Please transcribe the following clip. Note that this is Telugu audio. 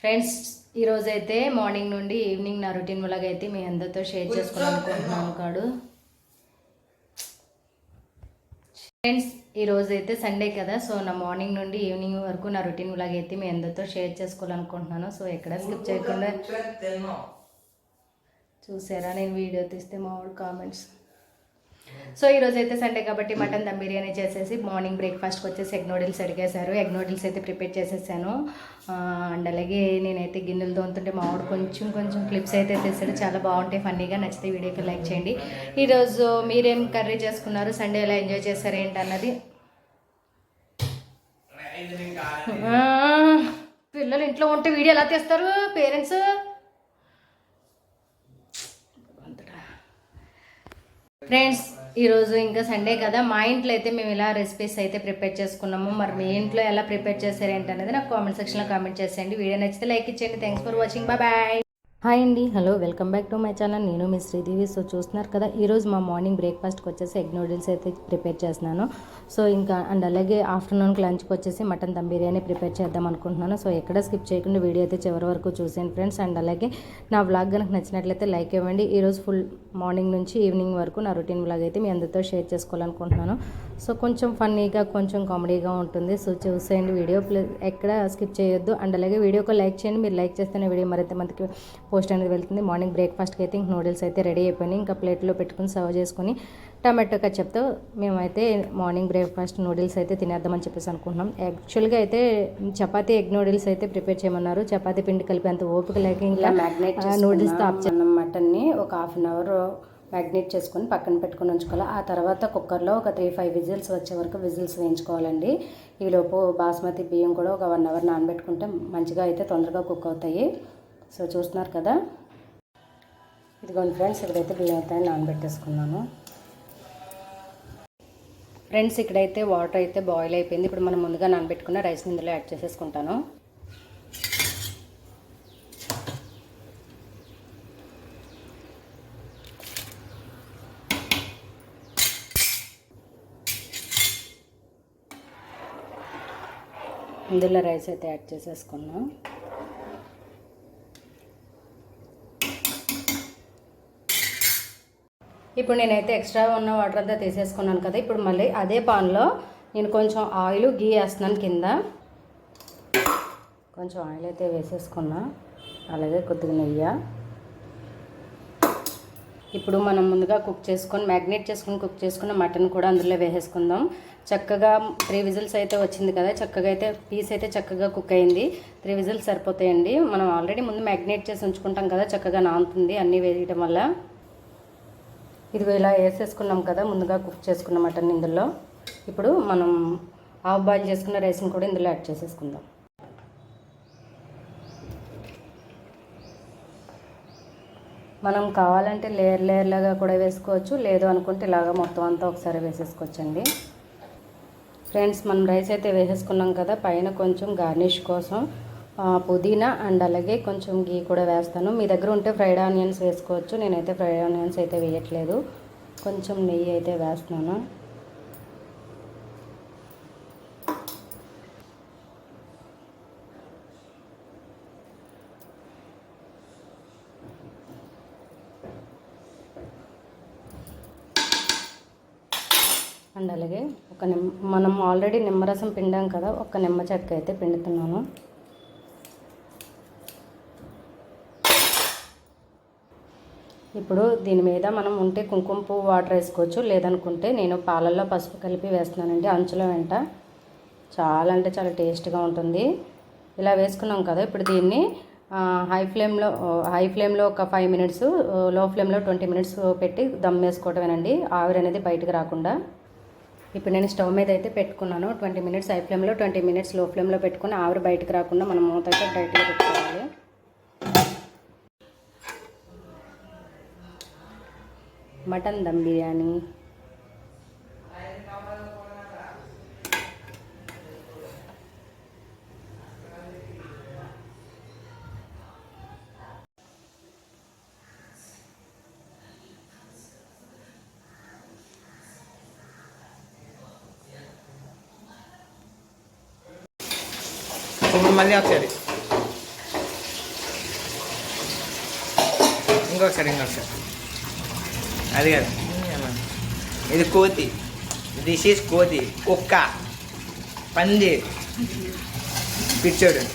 ఫ్రెండ్స్ ఈరోజు అయితే మార్నింగ్ నుండి ఈవినింగ్ నా రొటీన్ వల్ల అయితే మీ అందరితో షేర్ చేసుకోవాలనుకుంటున్నాను కాడు. ఫ్రెండ్స్ ఈ రోజు అయితే సండే కదా సో నా మార్నింగ్ నుండి ఈవినింగ్ వరకు నా రొటీన్ వ్లాగ్ అయితే మీ అందరితో షేర్ చేసుకోవాలనుకుంటున్నాను. సో ఎక్కడ స్కిప్ చేయకుండా చూసారా? నేను వీడియో తీస్తే మా వాడు కామెంట్స్ సో ఈరోజు అయితే సండే కాబట్టి మటన్ దమ్ బిర్యానీ చేసేసి మార్నింగ్ బ్రేక్ఫాస్ట్కి వచ్చేసి ఎగ్ నూడిల్స్ అడిగేశారు. ఎగ్ నూడిల్స్ అయితే ప్రిపేర్ చేసేసాను. అండ్ అలాగే నేనైతే గిన్నెలు తోముతుంటే మా వాడు కొంచెం కొంచెం క్లిప్స్ అయితే తీసాడు చాలా బాగుంటాయి ఫన్నీగా నచ్చితే వీడియోకి లైక్ చేయండి. ఈరోజు మీరేం కర్రీ చేసుకున్నారు? సండే ఎలా ఎంజాయ్ చేశారు ఏంటన్నది? పిల్లలు ఇంట్లో ఉంటే వీడియో ఎలా తీస్తారు? పేరెంట్స్ ఫ్రెండ్స్ ఈరోజు ఇంకా సండే కదా మా ఇంట్లో అయితే మేము ఇలా రెసిపీస్ అయితే ప్రిపేర్ చేసుకున్నాము. మరి మీ ఇంట్లో ఎలా ప్రిపేర్ చేశారు ఏంటనేది నాకు కామెంట్ సెక్షన్లో కామెంట్ చేసేయండి. వీడియో నచ్చితే లైక్ ఇచ్చేయండి. Thanks for watching bye bye hi అండి. Hello welcome back to my channel నేను మీ శ్రీదేవి. సో చూస్తున్నారు కదా ఈరోజు మా మార్నింగ్ బ్రేక్ఫాస్ట్కి వచ్చేసి ఎగ్ నూడిల్స్ అయితే ప్రిపేర్ చేస్తున్నాను. సో ఇంకా అండ్ అలాగే ఆఫ్టర్నూన్కి లంచ్కి వచ్చేసి మటన్ దమ్ బిర్యానీ ప్రిపేర్ చేద్దాం అనుకుంటున్నాను. సో ఎక్కడ స్కిప్ చేయకుండా వీడియో అయితే చివరి వరకు చూసాను ఫ్రెండ్స్ అండ్ అలాగే నా వ్లాగ్ కనుక నచ్చినట్లయితే లైక్ ఇవ్వండి. ఈరోజు ఫుల్ మార్నింగ్ నుంచి ఈవినింగ్ వరకు నా రొటీన్ బ్లాగ్ అయితే మీ అందరితో షేర్ చేసుకోవాలనుకుంటున్నాను. సో కొంచెం ఫన్నీగా కొంచెం కామెడీగా ఉంటుంది. సో చూసేయండి వీడియో. ప్లీజ్ ఎక్కడ స్కిప్ చేయొద్దు. అండ్ అలాగే వీడియోకి లైక్ చేయండి. మీరు లైక్ చేస్తేనే వీడియో మరింత మందికి పోస్ట్ అనేది వెళ్తుంది. మార్నింగ్ బ్రేక్ఫాస్ట్కి అయితే ఇంక నూడిల్స్ అయితే రెడీ అయిపోయినాయి. ఇంకా ప్లేట్లో పెట్టుకుని సర్వ్ చేసుకుని టమాటో కచ్చప్తో మేమైతే మార్నింగ్ బ్రేక్ఫాస్ట్ నూడిల్స్ అయితే తినేద్దామని చెప్పేసి అనుకుంటున్నాం. యాక్చువల్గా అయితే చపాతీ ఎగ్ నూడిల్స్ అయితే ప్రిపేర్ చేయమన్నారు. చపాతీ పిండి కలిపి అంత ఓపిక లేక ఇంకా మ్యాగ్నేట్ నూడిల్స్ తాప్ మటన్ని ఒక హాఫ్ అన్ అవర్ మ్యాగ్నేట్ చేసుకొని పక్కన పెట్టుకొని ఉంచుకోవాలి. ఆ తర్వాత కుక్కర్లో ఒక త్రీ ఫైవ్ విజిల్స్ వచ్చే వరకు విజిల్స్ వేయించుకోవాలండి. ఈలోపు బాస్మతి బియ్యం కూడా ఒక వన్ అవర్ నానబెట్టుకుంటే మంచిగా అయితే తొందరగా కుక్ అవుతాయి. సో చూస్తున్నారు కదా. ఇదిగోండి ఫ్రెండ్స్ ఇక్కడైతే బియ్యం అయితే నానబెట్టేసుకున్నాను. ఫ్రెండ్స్ ఇక్కడైతే వాటర్ అయితే బాయిల్ అయిపోయింది. ఇప్పుడు మనం ముందుగా నానబెట్టుకున్న రైస్ ఇందులో యాడ్ చేసేసుకుంటాను. ఇందులో రైస్ అయితే యాడ్ చేసేసుకున్నాం. ఇప్పుడు నేనైతే ఎక్స్ట్రా ఉన్న వాటర్ అంతా తీసేసుకున్నాను కదా ఇప్పుడు మళ్ళీ అదే పాన్లో నేను కొంచెం ఆయిల్ గీ వేస్తున్నాను కింద. కొంచెం ఆయిల్ అయితే వేసేసుకున్నా అలాగే కొద్దిగా నెయ్యి. ఇప్పుడు మనం ముందుగా కుక్ చేసుకొని మ్యాగ్నేట్ చేసుకొని కుక్ చేసుకున్న మటన్ కూడా అందులో వేసేసుకుందాం. చక్కగా త్రీ విజిల్స్ అయితే వచ్చింది కదా చక్కగా అయితే పీస్ అయితే చక్కగా కుక్ అయింది. త్రీ విజిల్స్ సరిపోతాయండి. మనం ఆల్రెడీ ముందు మ్యాగ్నేట్ చేసి ఉంచుకుంటాం కదా చక్కగా నానుతుంది అన్నీ వేయడం వల్ల. ఇదిగో ఇలా వేసేసుకున్నాం కదా ముందుగా కుక్ చేసుకున్న మటన్ ఇందులో. ఇప్పుడు మనం ఆఫ్ బాయిల్ చేసుకున్న రైస్ని కూడా ఇందులో యాడ్ చేసేసుకుందాం. మనం కావాలంటే లేయర్ లేయర్ లాగా కూడా వేసుకోవచ్చు లేదు అనుకుంటే ఇలాగ మొత్తం అంతా ఒకసారి వేసేసుకోవచ్చండి. ఫ్రెండ్స్ మనం రైస్ అయితే వేసేసుకున్నాం కదా పైన కొంచెం గార్నిష్ కోసం పుదీనా అండ్ అలాగే కొంచెం గీ కూడా వేస్తాను. మీ దగ్గర ఉంటే ఫ్రైడ్ ఆనియన్స్ వేసుకోవచ్చు. నేనైతే ఫ్రైడ్ ఆనియన్స్ అయితే వేయట్లేదు. కొంచెం నెయ్యి అయితే వేస్తున్నాను. అండ్ అలాగే ఒక నిమ్మ మనం ఆల్రెడీ నిమ్మరసం పిండాం కదా ఒక నిమ్మ చెక్క అయితే పిండుతున్నాను. ఇప్పుడు దీని మీద మనం ఉంటే కుంకుమ పువ్వు వాటర్ వేసుకోవచ్చు. లేదనుకుంటే నేను పాలల్లో పసుపు కలిపి వేస్తున్నానండి. అంచుల వెంట. చాలా అంటే చాలా టేస్ట్గా ఉంటుంది. ఇలా వేసుకున్నాం కదా ఇప్పుడు దీన్ని హై ఫ్లేమ్లో హై ఫ్లేమ్లో ఒక ఫైవ్ మినిట్స్లో ఫ్లేమ్లో ట్వంటీ మినిట్స్ పెట్టి దమ్ వేసుకోవటమేనండి. ఆవిరి అనేది బయటకు రాకుండా. ఇప్పుడు నేను స్టవ్ మీద అయితే పెట్టుకున్నాను. ట్వంటీ మినిట్స్ హై ఫ్లేమ్లో ట్వంటీ మినిట్స్లో ఫ్లేమ్లో పెట్టుకుని ఆవిరి బయటకు రాకుండా మనం మూత అయితే టైట్గా పెట్టుకోవాలి. మటన్ దమ్ బిర్యానీ. ఇప్పుడు మళ్ళీ ఒకసారి. ఇంకొకసారి ఇంకొకసారి. అది కాదు. ఇది కోతి. దిస్ ఈస్ కోతి. కుక్క. పంది. పిచ్చోడు.